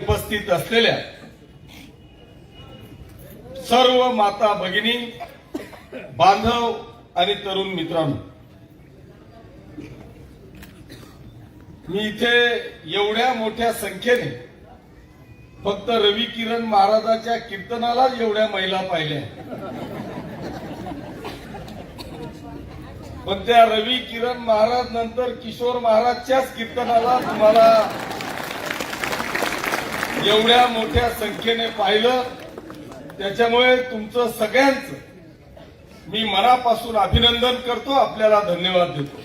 उपस्थित असलेल्या सर्व माता भगिनी बांधव आणि तरुण मित्रांनो मी इथे एवढ्या मोठ्या संख्येने फक्त रवी किरण महाराजाच्या कीर्तनालाच एवढ्या महिला पाहिल्या. पण त्या रवी किरण महाराज नंतर किशोर महाराजच्याच कीर्तनाला तुम्हाला एवढ्या मोठ्या संख्येने पाहिलं त्याच्यामुळे तुमचं सगळ्यांचं मी मनापासून अभिनंदन करतो आपल्याला धन्यवाद देतो.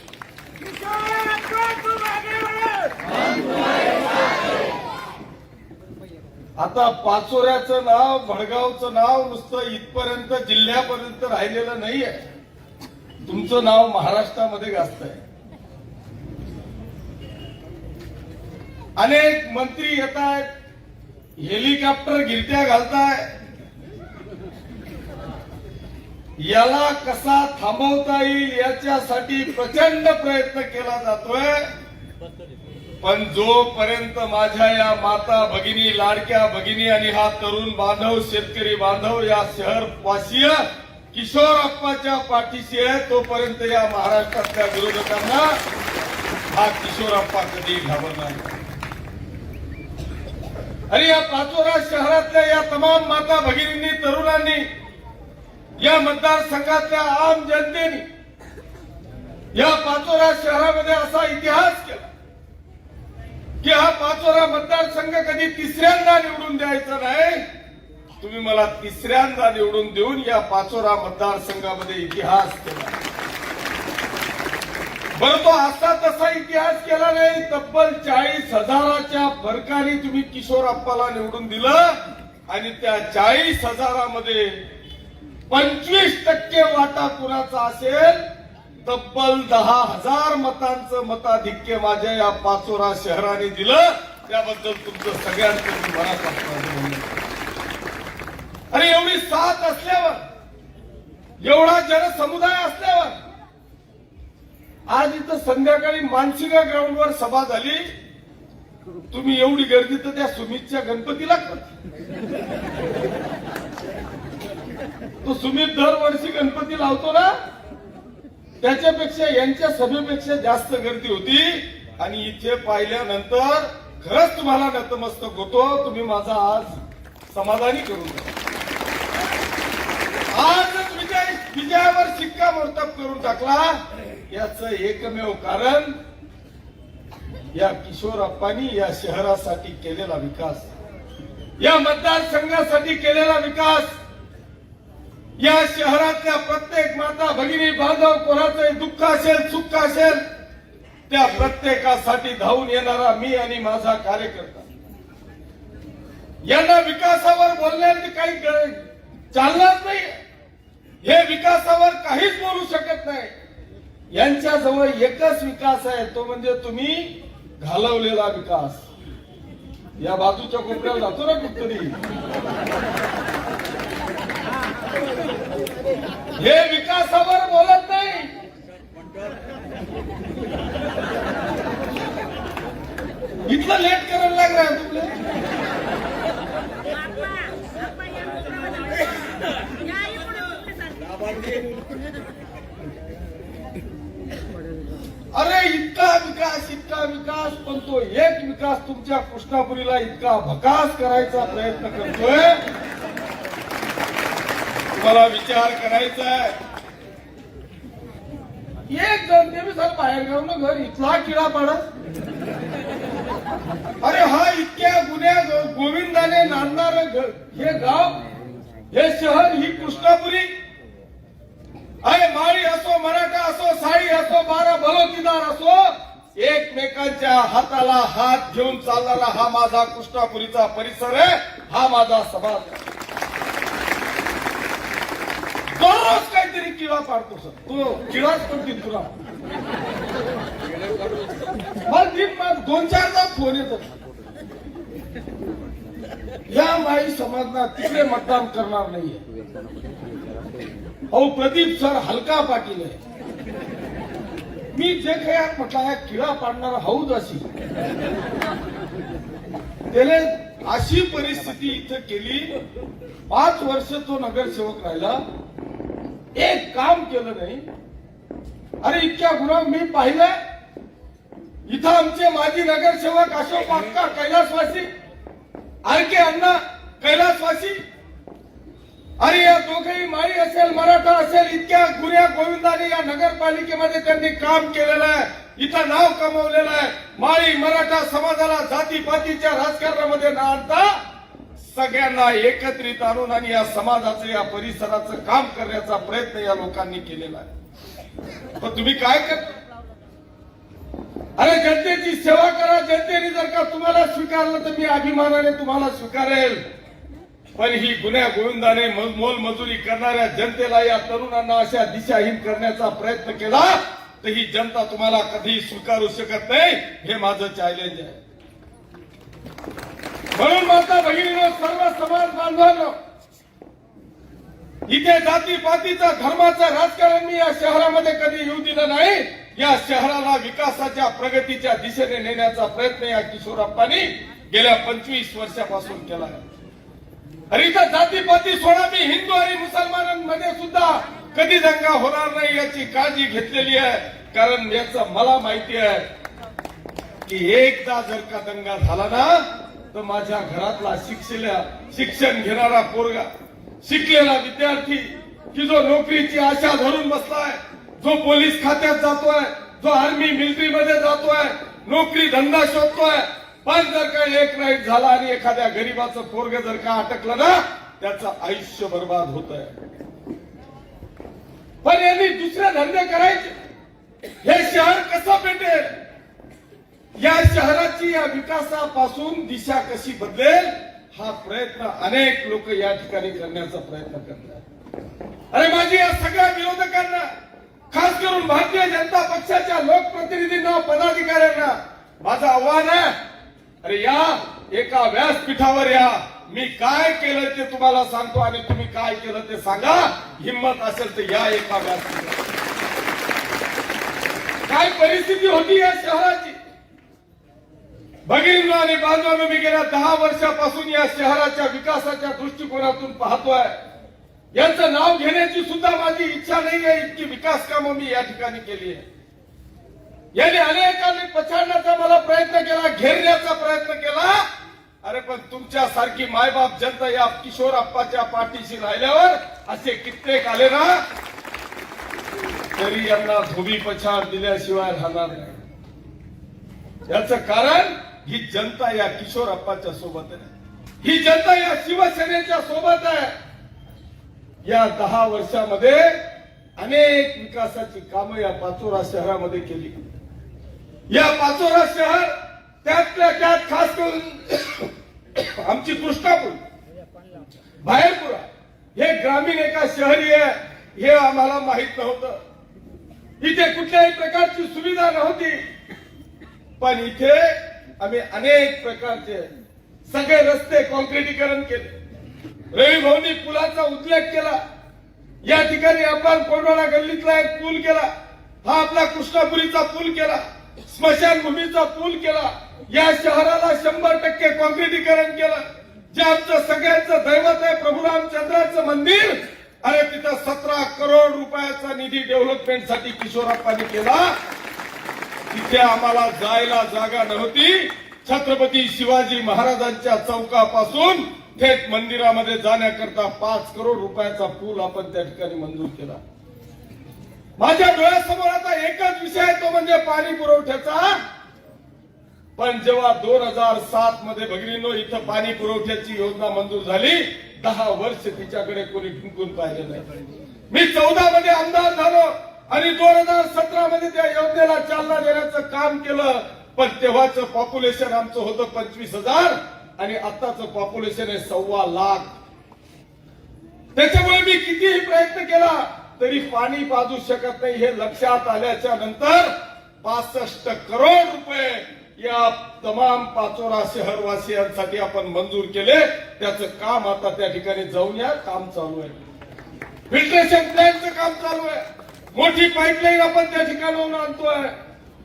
आता पाचोऱ्याचं नाव भडगावचं नाव नुसतं इथपर्यंत जिल्ह्यापर्यंत राहिलेलं नाहीये. तुमचं नाव महाराष्ट्रामध्ये गाजत आहे अनेक मंत्री येत आहेत हेलिकॉप्टर गिरत्या घालताय याला कसा थांबवता येईल याच्यासाठी प्रचंड प्रयत्न केला जातोय पण जोपर्यंत माझ्या या माता भगिनी लाडक्या भगिनी आणि हा तरुण बांधव शेतकरी बांधव या शहर वासीय किशोर अप्पाच्या पाठीशी आहे तोपर्यंत या महाराष्ट्रातल्या विरोधकांना हा किशोर अप्पा कधी घाबरणार नाही. आणि या पाचोरा शहरातल्या या तमाम माता भगिनींनी तरुणांनी या मतदारसंघातल्या आम जनतेने या पाचोरा शहरामध्ये असा इतिहास केला की हा पाचोरा मतदारसंघ कधी तिसऱ्यांदा निवडून द्यायचा नाही. तुम्ही मला तिसऱ्यांदा निवडून देऊन या पाचोरा मतदारसंघामध्ये इतिहास केला. बरं तो असा तसा इतिहास केला नाही तब्बल चाळीस हजाराच्या फरकाने तुम्ही किशोर अप्पाला निवडून दिलं आणि त्या चाळीस हजारामध्ये पंचवीस टक्के वाटा कुणाचा असेल? तब्बल दहा हजार मतांचं मताधिक्य माझ्या या पाचोरा शहराने दिलं. त्याबद्दल तुमचं सगळ्यांचं मी अरे एवढी साथ असल्यावर एवढा जनसमुदाय असल्यावर आज इथं संध्याकाळी मानसिंगा ग्राउंडवर सभा झाली. तुम्ही एवढी गर्दी तर त्या सुमितच्या गणपतीला करता तो सुमित दरवर्षी गणपती लावतो ना? त्याच्यापेक्षा यांच्या सभेपेक्षा जास्त गर्दी होती. आणि इथे पाहिल्यानंतर खरंच तुम्हाला नतमस्तक होतो. तुम्ही माझा आज समाधानी करून द्या. आजच विजय विजयावर शिक्कामोर्तब करून टाकला. याच एकमेव कारण या किशोर अप्पानी या शहरासाठी केलेला विकास. या मतदारसंघासाठी केलेला विकास. या शहरातल्या प्रत्येक माता भगिनी बांधव कोणाचंही दुःख असेल सुख असेल त्या प्रत्येकासाठी धावून येणारा मी आणि माझा कार्यकर्ता. यांना विकासावर बोलण्याची काही चालणार नाही हे विकासावर काहीच बोलू शकत नाही. यांच्याजवळ एकच विकास आहे तो म्हणजे तुम्ही घालवलेला विकास. या बाजूच्या कोपऱ्याला जातो ना कुठतरी. हे विकासावर बोलत नाही इथलं लेट करायला लागलाय तुला अरे इतका विकास इतका विकास पण तो एक विकास तुमच्या कृष्णापुरीला इतका भकास करायचा प्रयत्न करतोय. तुम्हाला विचार करायचा आहे. एक जण ते सर बाहेर गावनं घर इथला किडा पाडत अरे हा इतक्या गुन्ह्या गोविंदाने नांदणार हे गाव हे शहर ही कृष्णापुरी. अरे माळी असो मराठा असो साळी असो बारा बलोतीदार असो एकमेकांच्या हाताला हात घेऊन चालणारा हा माझा कृष्णापुरीचा परिसर आहे. हा माझा समाज आहे. दररोज काहीतरी किडा पाडतो सर. तो किडाच पडतील तुला. मला दोन चारदा फोन येतो. या माई समाजना तिकडे मतदान करणार नाहीये. अहो प्रदीप सर हलका पाटील आहे. मी जे काही आज म्हटलं या किडा पाडणारा हौद अशी. त्याने अशी परिस्थिती इथं केली पाच वर्ष तो नगरसेवक राहिला. एक काम केलं नाही. अरे इतक्या गुन्हा मी पाहिलं इथं आमचे माजी नगरसेवक अशोक वाक्का कैलासवासी आर के अण्णा कैलासवासी अरे या दोघेही माळी असेल मराठा असेल इतक्या गुन्ह्या गोविंदाने या नगरपालिकेमध्ये त्यांनी काम केलेलं आहे. इथं नाव कमवलेलं आहे. माळी मराठा समाजाला जातीपातीच्या राजकारणामध्ये न आणता सगळ्यांना एकत्रित आणून आणि या समाजाचं या परिसराचं काम करण्याचा प्रयत्न या लोकांनी केलेला आहे. पण तुम्ही काय करता? अरे जनतेची सेवा करा जनतेने जर का तुम्हाला स्वीकारलं तर मी अभिमानाने तुम्हाला स्वीकारेल. पण ही गुन्ह्या गोविंदाने मोलमजुरी करणाऱ्या जनतेला या तरुणांना अशा दिशाहीन करण्याचा प्रयत्न केला तर ही जनता तुम्हाला कधी स्वीकारू शकत नाही. हे माझं चॅलेंज आहे. म्हणून माझा बहिणीनं सर्व समाज बांधवांनो इथे जाती पातीचा धर्माचं राजकारण मी या शहरामध्ये कधी येऊ दिलं नाही. या शहराला विकासाच्या प्रगतीच्या दिशेने नेण्याचा प्रयत्न या किशोरप्पांनी गेल्या पंचवीस वर्षापासून केला आहे. अरे इथं जातीपाती सोडा मी हिंदू आणि मुसलमानांमध्ये सुद्धा कधी दंगा होणार नाही याची काळजी घेतलेली आहे. कारण याचं मला माहिती आहे की एकदा जर का दंगा झाला ना तर माझ्या घरातला शिक्षलेला शिक्षण घेणारा पोरगा शिकलेला विद्यार्थी की जो नोकरीची आशा धरून बसलाय जो पोलीस खात्यात जातोय जो आर्मी मिलिटरीमध्ये जातोय नोकरी धंदा शोधतोय पण जर का एक राईट झाला आणि एखाद्या गरीबाचं पोरग जर का अटकलं ना त्याचं आयुष्य बर्बाद होत आहे पण यांनी दुसरे धंदे करायचे. हे शहर कसं पेटेल? या शहराची या विकासापासून दिशा कशी बदलेल? हा प्रयत्न अनेक लोक या ठिकाणी करण्याचा प्रयत्न करतात. अरे माझी या सगळ्या विरोधकांना खास करून भारतीय जनता पक्षाच्या लोकप्रतिनिधींना पदाधिकाऱ्यांना माझं आव्हान आहे अरे या एका व्यासपीठावर या. मी काय केलं ते तुम्हाला सांगतो आणि तुम्ही काय केलं ते सांगा. हिंमत असेल तर या एका व्यासपीठावर. काय परिस्थिती होती या शहराची? भगिनींनो आणि बांधवांनो मी गेल्या दहा वर्षापासून या शहराच्या विकासाच्या दृष्टिकोनातून पाहतोय. यांचं नाव घेण्याची सुद्धा माझी इच्छा नाही आहे इतकी विकास कामं मी या ठिकाणी केली आहे यांनी अनेकांनी पछाडण्याचा मला प्रयत्न केला घेरण्याचा प्रयत्न केला. अरे पण तुमच्या सारखी मायबाप जनता या किशोर अप्पाच्या पाठीशी राहिल्यावर असे कित्येक आले ना तरी यांना धोबी पछाड दिल्याशिवाय राहणार नाही. याचं कारण ही जनता या किशोर अप्पाच्या सोबत आहे. ही जनता या शिवसेनेच्या सोबत आहे. या दहा वर्षामध्ये अनेक विकासाची कामं या पाचोरा शहरामध्ये केली. या पाचोरा शहर त्यातल्या त्यात खास करून आमची कृष्णापूर बाहेरपुरा हे ग्रामीण एका शहरी आहे हे आम्हाला माहीत नव्हतं. इथे कुठल्याही प्रकारची सुविधा नव्हती. पण इथे आम्ही अनेक प्रकारचे सगळे रस्ते कॉन्क्रिटीकरण केले. रवी भाऊनी पुलाचा उल्लेख केला. या ठिकाणी आपण कोंडोळा गल्लीतला एक पूल केला. हा आपला कृष्णापुरीचा पूल केला. स्मशानभूमीचा पूल केला. या शहराला शंभर टक्के कॉन्क्रिटीकरण केलं. जे आमचं सगळ्यांचं दैवत आहे प्रभू रामचंद्राचं मंदिर अरे तिथं सतरा करोड रुपयाचा निधी डेव्हलपमेंटसाठी किशोरप्पांनी केला. तिथे आम्हाला जायला जागा नव्हती. छत्रपती शिवाजी महाराजांच्या चौकापासून थेट मंदिरामध्ये जाण्याकरता पाच करोड रुपयाचा पूल आपण त्या ठिकाणी मंजूर केला. माझ्या डोळ्यासमोर आता एकच विषय आहे तो म्हणजे पाणी पुरवठ्याचा. पण जेव्हा दोन हजार सात मध्ये भगिनीनो इथं पाणी पुरवठ्याची योजना मंजूर झाली दहा वर्ष तिच्याकडे कोणी ठुंकून पाहिलं नाही. मी चौदा मध्ये आमदार झालो आणि दोन हजार सतरा मध्ये त्या योजनेला चालना देण्याचं काम केलं. पण तेव्हाचं पॉप्युलेशन आमचं होतं पंचवीस हजार आणि आताचं पॉप्युलेशन आहे सव्वा लाख. त्याच्यामुळे मी कितीही प्रयत्न केला तरी पाणी पाजू शकत नाही हे लक्षात आल्याच्यानंतर पासष्ट करोड रुपये या तमाम पाचोरा शहरवासियांसाठी आपण मंजूर केले. त्याचं काम आता त्या ठिकाणी जाऊन या. काम चालू आहे. फिल्ट्रेशन प्लॅनचं काम चालू आहे. मोठी पाईपलाईन आपण त्या ठिकाणाहून आणतोय.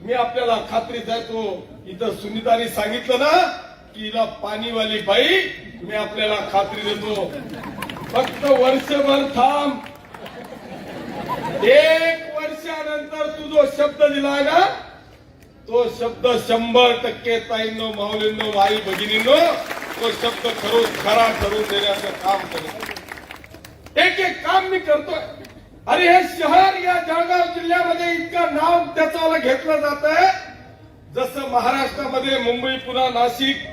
मी आपल्याला खात्री देतो इथं सुनीताने सांगितलं ना की टक्कीला पाणीवाली बाई मी आपल्याला खात्री देतो. फक्त वर्षभर थांब. एक वर्षानंतर तू जो शब्द दिला ना तो शब्द शंभर टक्के ताईंनो माऊलींनो आई भगिनींनो तो शब्द खरोच खरा ठरून देण्याचं काम करेल. एक एक काम मी करतोय. अरे हे शहर या जळगाव जिल्ह्यामध्ये इतकं नाव त्याचं घेतलं जात आहे जसं महाराष्ट्रामध्ये मुंबई पुन्हा नाशिक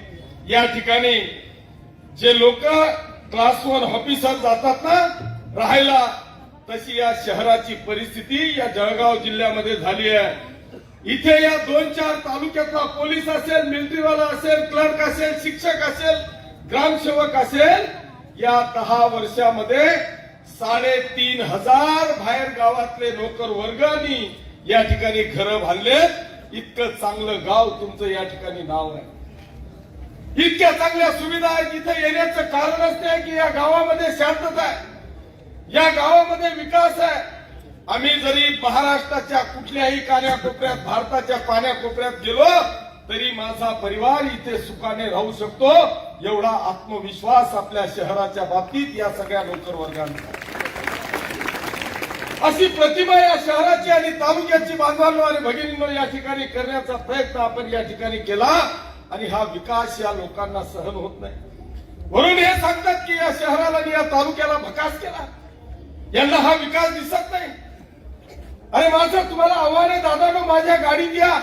या ठिकाणी जे लोक क्लास वन ऑफिसात जातात ना राहायला तशी या शहराची परिस्थिती या जळगाव जिल्ह्यामध्ये झाली आहे. इथे या दोन चार तालुक्यातला पोलीस असेल मिलिटरीवाला असेल क्लर्क असेल शिक्षक असेल ग्रामसेवक असेल या दहा वर्षामध्ये साडेतीन हजार बाहेर गावातले नोकर वर्गानी या ठिकाणी घरं बांधलेत. इतकं चांगलं गाव तुमचं या ठिकाणी नाव आहे. इतक्या चांगल्या सुविधा आहेत इथे येण्याचं कारणच नाही की या गावामध्ये शांतता आहे. या गावामध्ये विकास आहे. आम्ही जरी महाराष्ट्राच्या कुठल्याही कान्याकोपऱ्यात भारताच्या कान्याकोपऱ्यात गेलो तरी माझा परिवार इथे सुखाने राहू शकतो. एवढा आत्मविश्वास आपल्या शहराच्या बाबतीत या सगळ्या नोकर वर्गांचा अशी प्रतिमा या शहराची आणि तालुक्याची बांधवांनो आणि भगिनींवर या ठिकाणी करण्याचा प्रयत्न आपण या ठिकाणी केला आणि हा विकास या लोकांना सहन होत नाही. म्हणून हे सांगतात की या शहराला आणि या तालुक्याला भकास केला. यांना हा विकास दिसत नाही. अरे माझं तुम्हाला आव्हान आहे दादा माझ्या गाडीत या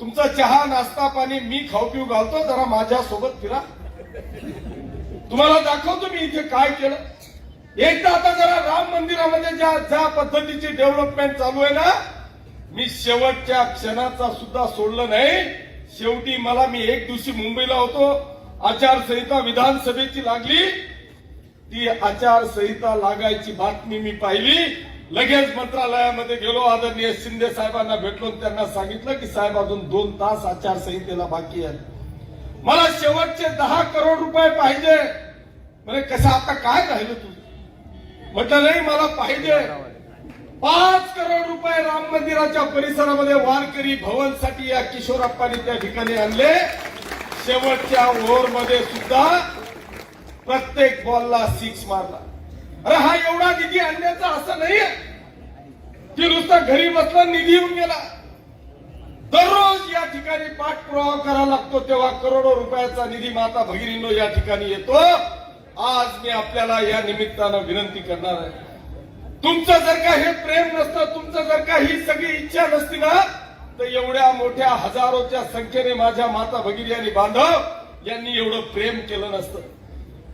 तुमचा चहा नाश्ता पाणी मी खाऊ पिऊ घालतो जरा माझ्या सोबत फिरा. तुम्हाला दाखवतो मी इथे काय केलं. एकदा आता जरा राम मंदिरामध्ये ज्या ज्या पद्धतीची डेव्हलपमेंट चालू आहे ना मी शेवटच्या क्षणाचा सुद्धा सोडलं नाही. शेवटी मला मी एक दिवशी मुंबईला होतो. आचारसंहिता विधानसभेची लागली. ती आचारसंहिता लागायची बातमी मी पाहिली. लगेच मंत्रालयामध्ये गेलो आदरणीय शिंदे साहेबांना भेटलो त्यांना सांगितलं की साहेब अजून दोन तास आचारसंहितेला बाकी आहे मला शेवटचे दहा करोड रुपये पाहिजे. म्हणजे कसं आता काय राहिलं तुझं म्हटलं नाही मला पाहिजे. पाच करोड रुपये राम मंदिराच्या परिसरामध्ये वारकरी भवनसाठी या किशोरप्पांनी त्या ठिकाणी आणले. शेवटच्या ओव्हरमध्ये सुद्धा प्रत्येक बॉलला सिक्स मारला. अरे हा एवढा निधी आणण्याचा असं नाहीये. की नुसता घरी बसला निधी येऊन गेला. दररोज या ठिकाणी पाठपुरावा करावा लागतो तेव्हा करोडो रुपयाचा निधी माता भगिनींनो या ठिकाणी येतो. आज मी आपल्याला या निमित्तानं विनंती करणार आहे. तुमचं जर का हे प्रेम नसतं तुमचं जर का ही सगळी इच्छा नसती ना तर एवढ्या मोठ्या हजारोच्या संख्येने माझ्या माता भगिनी आणि बांधव यांनी एवढं प्रेम केलं नसतं.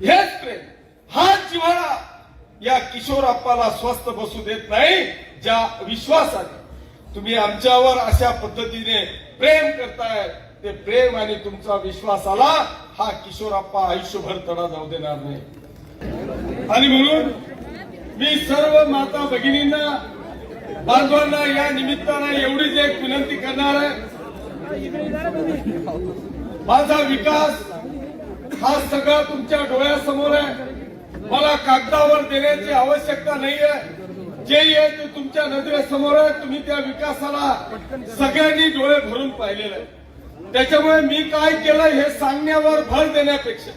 हेच प्रेम. हाच जिव्हाळा. या किशोरप्पाला स्वस्थ बसू देत नाही ज्या विश्वासाने. तुम्ही आमच्यावर अशा पद्धतीने प्रेम करताय ते प्रेम आणि तुमचा विश्वास आला हा किशोरप्पा आयुष्यभर तडा जाऊ देणार नाही. आणि म्हणून मी सर्व माता भगिनींना बांधवांना या निमित्तानं एवढीच एक विनंती करणार आहे. माझा विकास हा सगळा तुमच्या डोळ्यासमोर आहे. मला कागदावर देण्याची आवश्यकता नाहीये. जे आहे ते तुमच्या नजरेसमोर आहे. तुम्ही त्या विकासाला सगळ्यांनी डोळे भरून पाहिलेलं आहे. त्याच्यामुळे मी काय केलं हे सांगण्यावर भर देण्यापेक्षा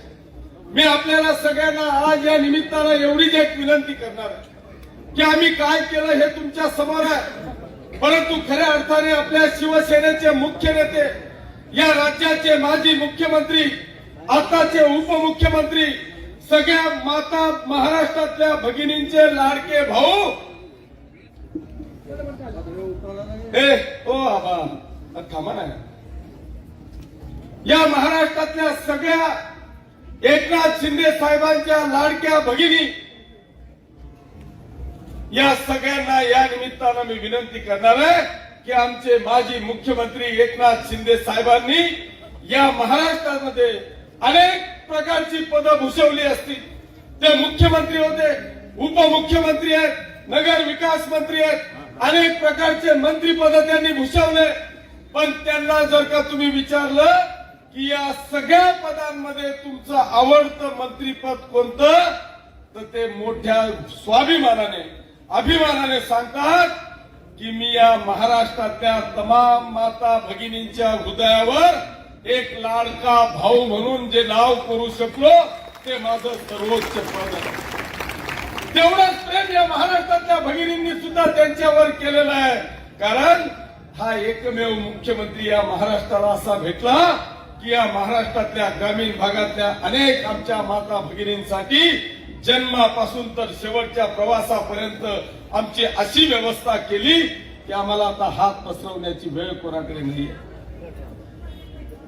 मी आपल्याला सगळ्यांना आज या निमित्तानं एवढीच एक विनंती करणार आहे की आम्ही काय केलं हे तुमच्यासमोर आहे. परंतु खऱ्या अर्थाने आपल्या शिवसेनेचे मुख्य नेते या राज्याचे माजी मुख्यमंत्री आताचे उपमुख्यमंत्री सगळ्या माता महाराष्ट्रातल्या भगिनींचे लाडके भाऊ. ए ओ आबा थांबा ना. या महाराष्ट्रातल्या सगळ्या एकनाथ शिंदे साहेबांच्या लाडक्या भगिनी या सगळ्यांना या निमित्तानं मी विनंती करणार आहे की आमचे माजी मुख्यमंत्री एकनाथ शिंदे साहेबांनी या महाराष्ट्रामध्ये अनेक प्रकारची पदं भूषवली असतील. ते मुख्यमंत्री होते उपमुख्यमंत्री आहेत नगर विकास मंत्री आहेत. अनेक प्रकारचे मंत्रीपद त्यांनी भूषवले पण त्यांना जर का तुम्ही विचारलं की या सगळ्या पदांमध्ये तुमचं आवडतं मंत्रीपद कोणतं तर ते मोठ्या स्वाभिमानाने अभिमानाने सांगतात की मी या महाराष्ट्रातल्या तमाम माता भगिनींच्या हृदयावर एक लाडका भाऊ म्हणून जे नाव करू शकलो ते माझं सर्वोच्च पद तेवढंच प्रेम या महाराष्ट्रातल्या भगिनींनी सुद्धा त्यांच्यावर केलेलं आहे. कारण हा एकमेव मुख्यमंत्री या महाराष्ट्राला असा भेटला की या महाराष्ट्रातल्या ग्रामीण भागातल्या अनेक आमच्या माता भगिनींसाठी जन्मापासून तर शेवटच्या प्रवासापर्यंत आमची अशी व्यवस्था केली की आम्हाला आता हात पसरवण्याची वेळ कोणाकडे नाही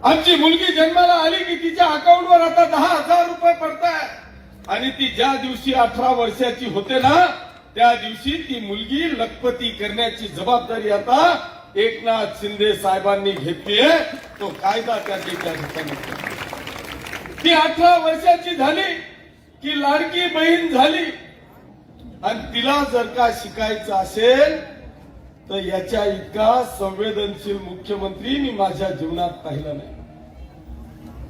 आमची मुलगी जन्माला आली की तिच्या अकाउंटवर आता दहा हजार रुपये पडताय. आणि ती ज्या दिवशी अठरा वर्षाची होते ना त्या दिवशी ती मुलगी लखपती करण्याची जबाबदारी आता एकनाथ शिंदे साहेबांनी घेतलीये तो कायदा त्या ठिकाणी ती अठरा वर्षाची झाली की लाडकी बहीण झाली. आणि तिला जर का शिकायचं असेल तर याच्या इतका संवेदनशील मुख्यमंत्री मी माझ्या जीवनात पाहिला नाही.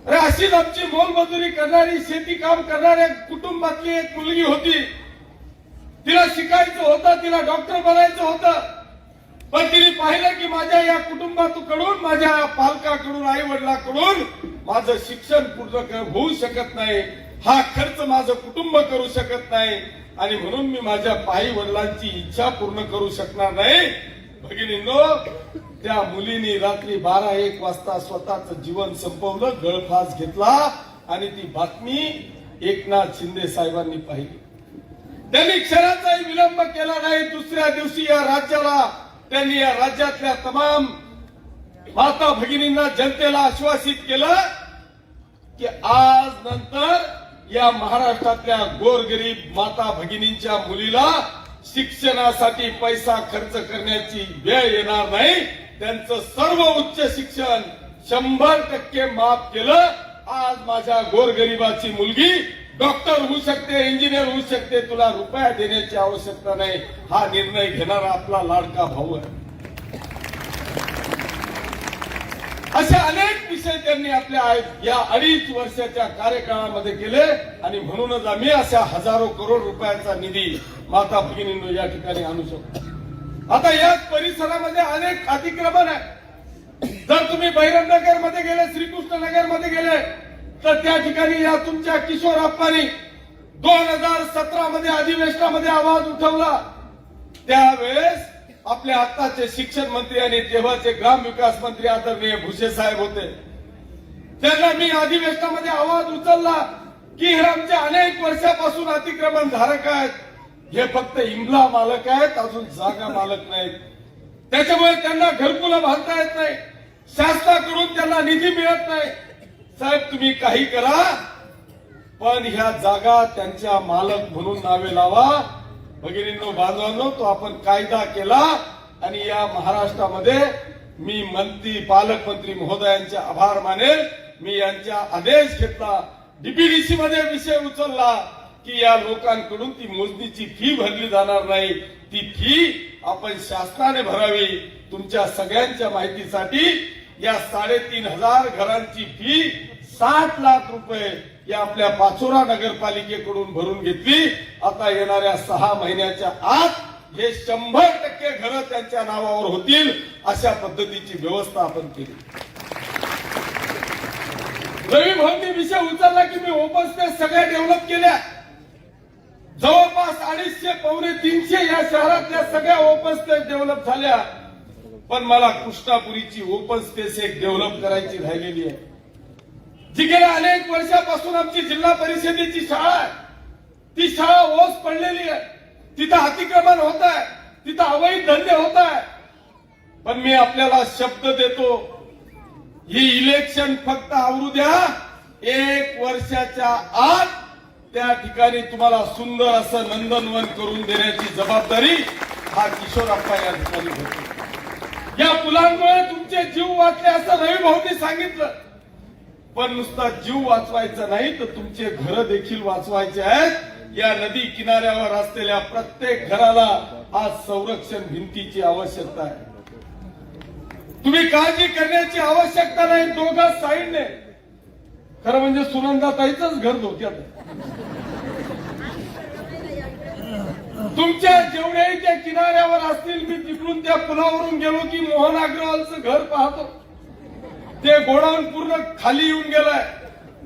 अरे अशीच आमची मोलमजुरी करणारी शेती काम करणाऱ्या कुटुंबातली एक मुलगी होती. तिला शिकायचं होतं तिला डॉक्टर बनायचं होतं. पण तिने पाहिलं की माझ्या या कुटुंबाकडून माझ्या पालकाकडून आई वडिलाकडून माझं शिक्षण पूर्ण होऊ शकत नाही. हा खर्च माझं कुटुंब करू शकत नाही. आणि म्हणून मी माझ्या आई वडिलांची इच्छा पूर्ण करू शकणार नाही. भगिनींनो त्या मुलीने रात्री बारा एक वाजता स्वतःच जीवन संपवलं गळफास घेतला आणि ती बातमी एकनाथ शिंदे साहेबांनी पाहिली. त्यांनी क्षणाचाही विलंब केला नाही. दुसऱ्या दिवशी या राज्याला त्यांनी या राज्यातल्या तमाम माता भगिनींना जनतेला आश्वासित केलं की आज नंतर या महाराष्ट्रातल्या गोरगरीब माता भगिनींच्या मुलीला शिक्षणासाठी पैसा खर्च करण्याची वेळ येणार नाही. त्यांचं सर्व उच्च शिक्षण शंभर टक्के माफ केलं. आज माझ्या गोरगरिबाची मुलगी डॉक्टर होऊ शकते इंजिनियर होऊ शकते. तुला रुपया देण्याची आवश्यकता नाही. हा निर्णय घेणारा आपला लाडका भाऊ आहे. असे अनेक विषय त्यांनी आपल्या या अडीच वर्षाच्या कार्यकाळामध्ये केले आणि म्हणूनच आम्ही अशा हजारो करोड रुपयांचा निधी माता भगिनींनो या ठिकाणी आणू शकतो. आता याच परिसरामध्ये अनेक अतिक्रमण आहे जर तुम्ही बहिरमनगरमध्ये गेले श्रीकृष्ण नगरमध्ये गेले तर त्या ठिकाणी या तुमच्या किशोर अप्पानी दोन हजार सतरा मध्ये अधिवेशनामध्ये आवाज उठवला. त्यावेळेस आपले आत्ताचे शिक्षण मंत्री आणि तेव्हाचे ग्राम विकास मंत्री आदरणीय भुसे साहेब होते त्यांना मी अधिवेशनामध्ये आवाज उचलला की हे आमचे अनेक वर्षापासून अतिक्रमण धारक आहेत. हे फक्त इमला मालक आहेत अजून जागा मालक नाहीत. त्याच्यामुळे त्यांना घरकुलं बांधता येत नाही. शासनाकडून त्यांना निधी मिळत नाही. साहेब तुम्ही काही करा पण ह्या जागा त्यांच्या मालक म्हणून नावे लावा. भगिनींनो बांधवांनो तो आपण कायदा केला आणि या महाराष्ट्रामध्ये मी मंत्री पालकमंत्री महोदयांचे आभार मानेल मी यांच्या आदेश घेतला. डीपीडीसी मध्ये विषय उचलला की या लोकांकडून ती मोजणीची फी भरली जाणार नाही. ती फी आपण शासनाने भरावी. तुमच्या सगळ्यांच्या माहितीसाठी या साडेतीन हजार घरांची फी साठ लाख रुपये या आपल्या पाचोरा नगरपालिकेकडून भरून घेतली. आता येणाऱ्या सहा महिन्याच्या आत हे शंभर टक्के घरं त्यांच्या नावावर होतील अशा पद्धतीची व्यवस्था आपण केली. रवी भाऊंनी विषय उचलला की मी ओपन सगळ्या डेव्हलप केल्या. जवळपास अडीचशे पावणे तीनशे या शहरातल्या सगळ्या ओपन स्पेस डेव्हलप झाल्या. पण मला कृष्णापुरीची ओपन स्पेस एक डेव्हलप करायची राहिलेली आहे. जी गेल्या अनेक वर्षापासून आमची जिल्हा परिषदेची शाळा आहे. ती शाळा ओस पडलेली आहे. तिथं अतिक्रमण होत आहे. तिथं अवैध धंदे होत आहे. पण मी आपल्याला शब्द देतो ही इलेक्शन फक्त आवरू द्या. एक वर्षाच्या आत त्या ठिकाणी तुम्हाला सुंदर असं नंदनवन करून देण्याची जबाबदारी हा किशोरप्पा या ठिकाणी घेतो या पुलांमुळे तुमचे जीव वाचले असं रवी भाऊनी सांगितलं. पण नुसता जीव वाचवायचा नाही तर तुमचे घर देखील वाचवायचे आहेत. या नदी किनाऱ्यावर असलेल्या प्रत्येक घराला आज संरक्षण भिंतीची आवश्यकता आहे. तुम्ही काळजी करण्याची आवश्यकता नाही दोघा साईडने. खरं म्हणजे सुनंदा ताईच घर धोक्यात तुमच्या जेवढ्याही त्या किनाऱ्यावर असतील मी तिकडून त्या पुलावरून गेलो की मोहन अग्रवालचं घर पाहतो. ते गोडाऊन पूर्ण खाली येऊन गेलाय.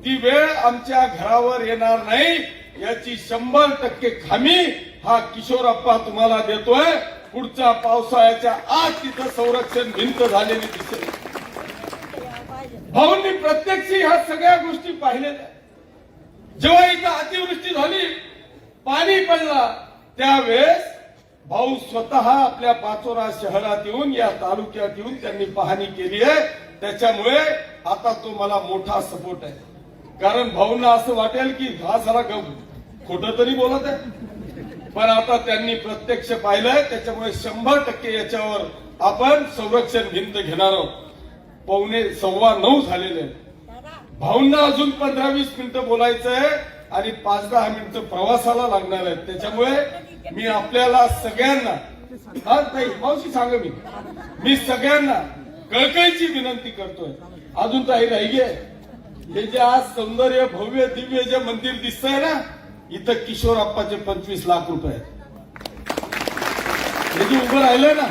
ती वेळ आमच्या घरावर येणार नाही याची शंभर टक्के खामी हा किशोरप्पा तुम्हाला देतोय. पुढच्या पावसाळ्याच्या आज तिथं संरक्षण भिंत झालेली दिसेल. भाऊंनी प्रत्यक्ष ह्या सगळ्या गोष्टी पाहिलेल्या. जेव्हा इथं अतिवृष्टी झाली पाणी पडला त्यावेळेस भाऊ स्वतः आपल्या पाचोरा शहरात येऊन या तालुक्यात येऊन त्यांनी पाहणी केली आहे. त्याच्यामुळे आता तो मला मोठा सपोर्ट आहे. कारण भाऊंना असं वाटेल की हा सारा खोट तरी बोलत आहे. पण आता त्यांनी प्रत्यक्ष पाहिलंय त्याच्यामुळे शंभर टक्के याच्यावर आपण संरक्षण भिंत घेणार आहोत. पावणे सव्वा नऊ झालेले भाऊंना अजून पंधरा वीस मिनिटं बोलायचं आहे आणि पाच दहा मिनिटं प्रवासाला लागणार आहेत. त्याच्यामुळे मी आपल्याला सगळ्यांना हा ताई मावशी सांगा मी. मी सगळ्यांना कळकळीची विनंती करतोय. अजून काही राहिली हे जे आज सौंदर्य भव्य दिव्य जे मंदिर दिसतंय ना इथं किशोर अप्पाचे पंचवीस लाख रुपये. हे जे उभं राहिलंय ना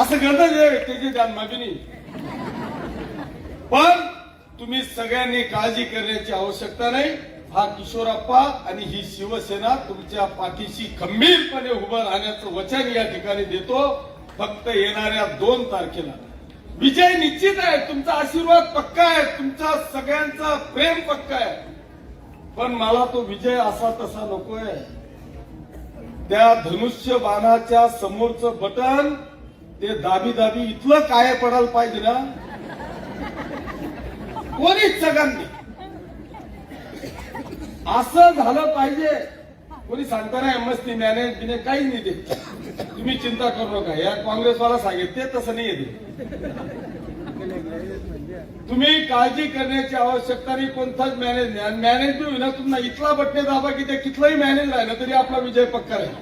असं करतात हे त्याची मागणी पण तुम्ही सगळ्यांनी काळजी करण्याची आवश्यकता नाही. हा किशोरप्पा आणि ही शिवसेना तुमच्या पाठीशी खंबीरपणे उभं राहण्याचं वचन या ठिकाणी देतो. फक्त येणाऱ्या दोन तारखेला. विजय निश्चित आहे तुमचा आशीर्वाद पक्का आहे तुमचा सगळ्यांचा प्रेम पक्का आहे. पण मला तो विजय असा तसा नकोय. त्या धनुष्य बाणाच्या समोरचं बटन ते दाबी दाबी इथलं काय पडायला पाहिजे ना. कोणीच सगळ्यांनी. असं झालं पाहिजे. कोणी सांगताना नाही एमएसटी मॅनेज बिने काही नाही देत. तुम्ही चिंता करू नका. या काँग्रेसवाला सांगेल ते तसं नाही येते. तुम्ही काळजी करण्याची आवश्यकता नाही कोणताच मॅनेज नाही मॅनेज बी होईना. तुम्हाला इथला बटणे दाबा की ते कितलाही मॅनेज राहिला तरी आपला विजय पक्का राहील.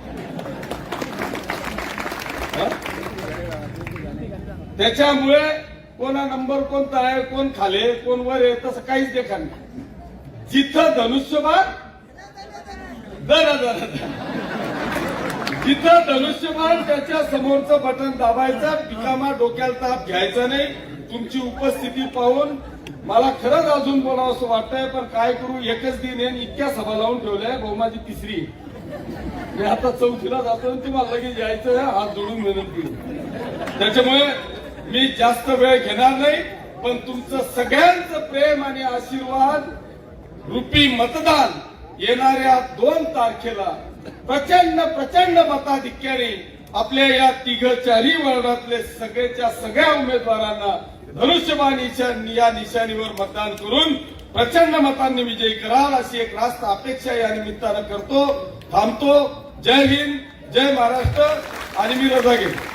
त्याच्यामुळे कोणा नंबर कोणता आहे कोण खाले कोण वर आहे तसं काहीच देखा नाही. जिथं धनुष्यबाण दर दर. तिथं धनुष्यबाण त्याच्या समोरचं बटन दाबायचं पिकामा डोक्याला ताप घ्यायचा नाही तुमची उपस्थिती पाहून मला खरंच अजून बोलावं असं वाटतंय पण काय करू एकच दिन येईन आणि इतक्या सभा लावून ठेवल्या भाऊ माझी तिसरी. मी आता चौथीला जातो आणि तुम्हाला लगेच यायचं आहे, हात जोडून विनंती. त्याच्यामुळे मी जास्त वेळ घेणार नाही पण तुमचं सगळ्यांचं प्रेम आणि आशीर्वाद रुपी मतदान येणाऱ्या दोन तारखेला प्रचंड प्रचंड मताधिक्याने आपल्या या तिघ चारही वर्णातले सगळ्याच्या सगळ्या उमेदवारांना धनुष्यबाण या निशाणीवर मतदान करून प्रचंड मतांनी विजयी कराल अशी एक रास्त अपेक्षा या निमित्तानं करतो थांबतो. जय हिंद जय महाराष्ट्र आणि मी रजा घेतो